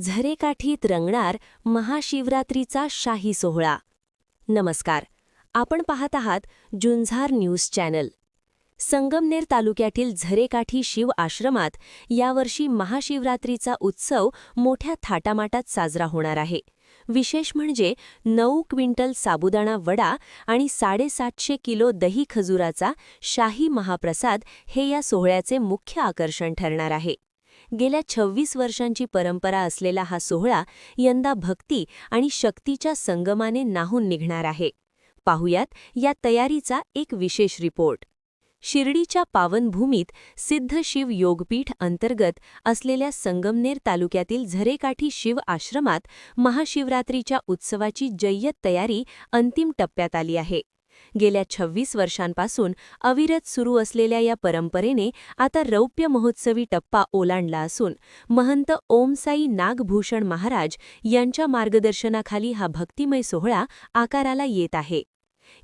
झरेकाठीत रंगणार महाशिवरात्रीचा शाही सोहळा. नमस्कार आपण पाहत आहात जुंझार न्यूज चॅनल. संगमनेर तालुक्यातील झरेकाठी शिव आश्रमात यावर्षी महाशिवरात्रीचा उत्सव मोठ्या थाटामाटात साजरा होणार आहे. विशेष म्हणजे नऊ क्विंटल साबुदाणा वडा आणि साडेसातशे किलो दही खजुराचा शाही महाप्रसाद हे या सोहळ्याचे मुख्य आकर्षण ठरणार आहे. गेल्या 26 वर्षांची परंपरा असलेला हा सोहळा यंदा भक्ती आणि शक्तीच्या संगमाने नाहून निघणार आहे. पाहुयात या तयारीचा एक विशेष रिपोर्ट. शिर्डीच्या पावनभूमीत सिद्ध शिव योगपीठ अंतर्गत असलेल्या संगमनेर तालुक्यातील झरेकाठी शिव आश्रमात महाशिवरात्रीच्या उत्सवाची जय्यत तयारी अंतिम टप्प्यात आली आहे. गेल्या 26 वर्षांपासून अविरत सुरू असलेल्या या परंपरेने आता रौप्य महोत्सवी टप्पा ओलांडला असून महंत ओमसाई नागभूषण महाराज यांच्या मार्गदर्शनाखाली हा भक्तिमय सोहळा आकाराला येत आहे.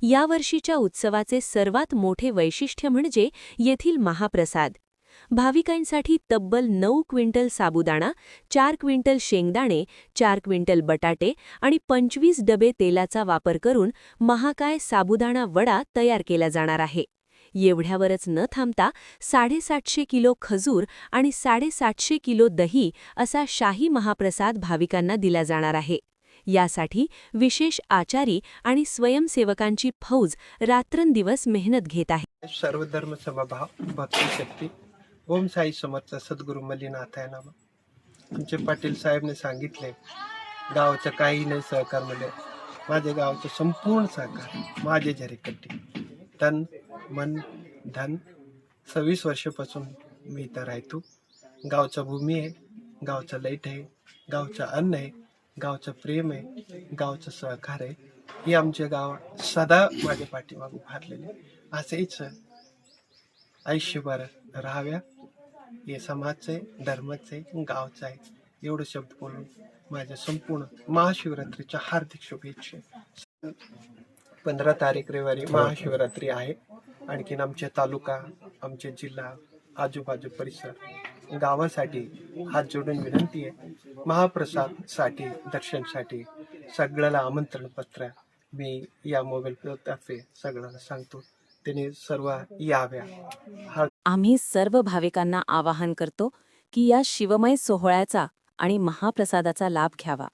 यावर्षीच्या उत्सवाचे सर्वात मोठे वैशिष्ट्य म्हणजे येथील महाप्रसाद. भाविकांसाठी तब्बल नऊ क्विंटल साबुदाणा चार क्विंटल शेंगदाणे चार क्विंटल बटाटे आणि पंचवीस डबे तेलाचा वापर करून महाकाय साबुदाणा वडा तयार केला जाणार आहे. एवढ्यावरच न थांबता साडेसातशे किलो खजूर आणि साडेसातशे किलो दही असा शाही महाप्रसाद भाविकांना दिला जाणार आहे. यासाठी विशेष आचारी आणि स्वयंसेवकांची फौज रात्रंदिवस मेहनत घेत आहे. सर्वधर्म समभाव भक्ती शक्ती ओम साई समर्थ सद्गुरू मल्लीनाथ आहे नामा. आमचे पाटील साहेबने सांगितले गावाचं काही नाही सहकार म्हणजे माझ्या गावाचं संपूर्ण सहकार माझे झरेकट्टी. तन मन धन सव्वीस वर्षापासून मी इथं राहतो. गावचा भूमी आहे गावचा लाइट आहे गावचं अन्न आहे गावचं प्रेम आहे गावचं सहकार आहे. हे आमच्या गाव सदा माझ्या पाठीमागून फारलेले असेच आयुष्यभर राहाव्या. हे समाजचं आहे धर्माचं आहे गावचं आहे. एवढं शब्द बोलून माझ्या संपूर्ण महाशिवरात्रीच्या हार्दिक शुभेच्छा. पंधरा तारीख रविवारी महाशिवरात्री आहे. आणखीन आमचे तालुका आमचे जिल्हा आजूबाजू परिसर गावासाठी हात जोडून विनंती आहे. महाप्रसादसाठी दर्शनसाठी सगळ्याला आमंत्रण पत्र मी या मोबाईल तर्फे सगळ्यांना सांगतो. त्याने सर्व याव्या. आम्ही सर्व भाविकांना आवाहन करतो की या शिवमय सोहळ्याचा आणि महाप्रसादाचा लाभ घ्यावा.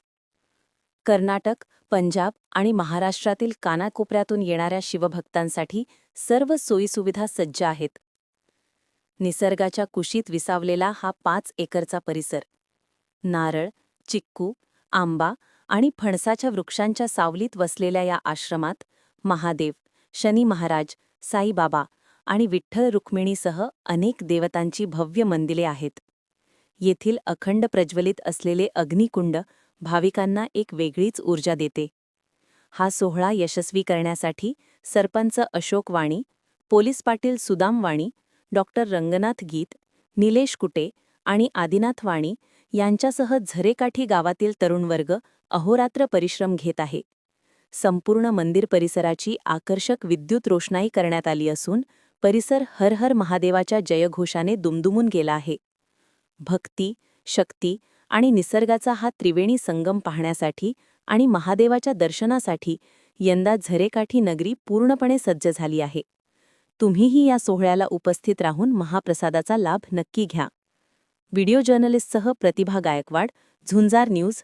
कर्नाटक पंजाब आणि महाराष्ट्रातील कानाकोपऱ्यातून येणाऱ्या शिवभक्तांसाठी सर्व सोयीसुविधा सज्ज आहेत. निसर्गाच्या कुशीत विसावलेला हा पाच एकरचा परिसर. नारळ चिक्कू आंबा आणि फणसाच्या वृक्षांच्या सावलीत वसलेल्या या आश्रमात महादेव शनी महाराज साईबाबा आणि विठ्ठल रुक्मिणीसह अनेक देवतांची भव्य मंदिरे आहेत. येथील अखंड प्रज्वलित असलेले अग्निकुंड भाविकांना एक वेगळीच ऊर्जा देते. हा सोहळा यशस्वी करण्यासाठी सरपंच अशोक वाणी पोलीस पाटील सुदाम वाणी डॉक्टर रंगनाथ गीत निलेश कुटे आणि आदिनाथ वाणी यांच्यासह झरेकाठी गावातील तरुण वर्ग अहोरात्र परिश्रम घेत आहे. संपूर्ण मंदिर परिसराची आकर्षक विद्युत रोषणाई करण्यात आली असून परिसर हर हर महादेवाच्या जयघोषाने दुमदुमून गेला आहे. भक्ती शक्ती आणि निसर्गाचा हा त्रिवेणी संगम पाहण्यासाठी आणि महादेवाच्या दर्शनासाठी यंदा झरेकाठी नगरी पूर्णपणे सज्ज झाली आहे. तुम्हीही या सोहळ्याला उपस्थित राहून महाप्रसादाचा लाभ नक्की घ्या. व्हिडिओ जर्नलिस्टसह प्रतिभा गायकवाड झुंजार न्यूज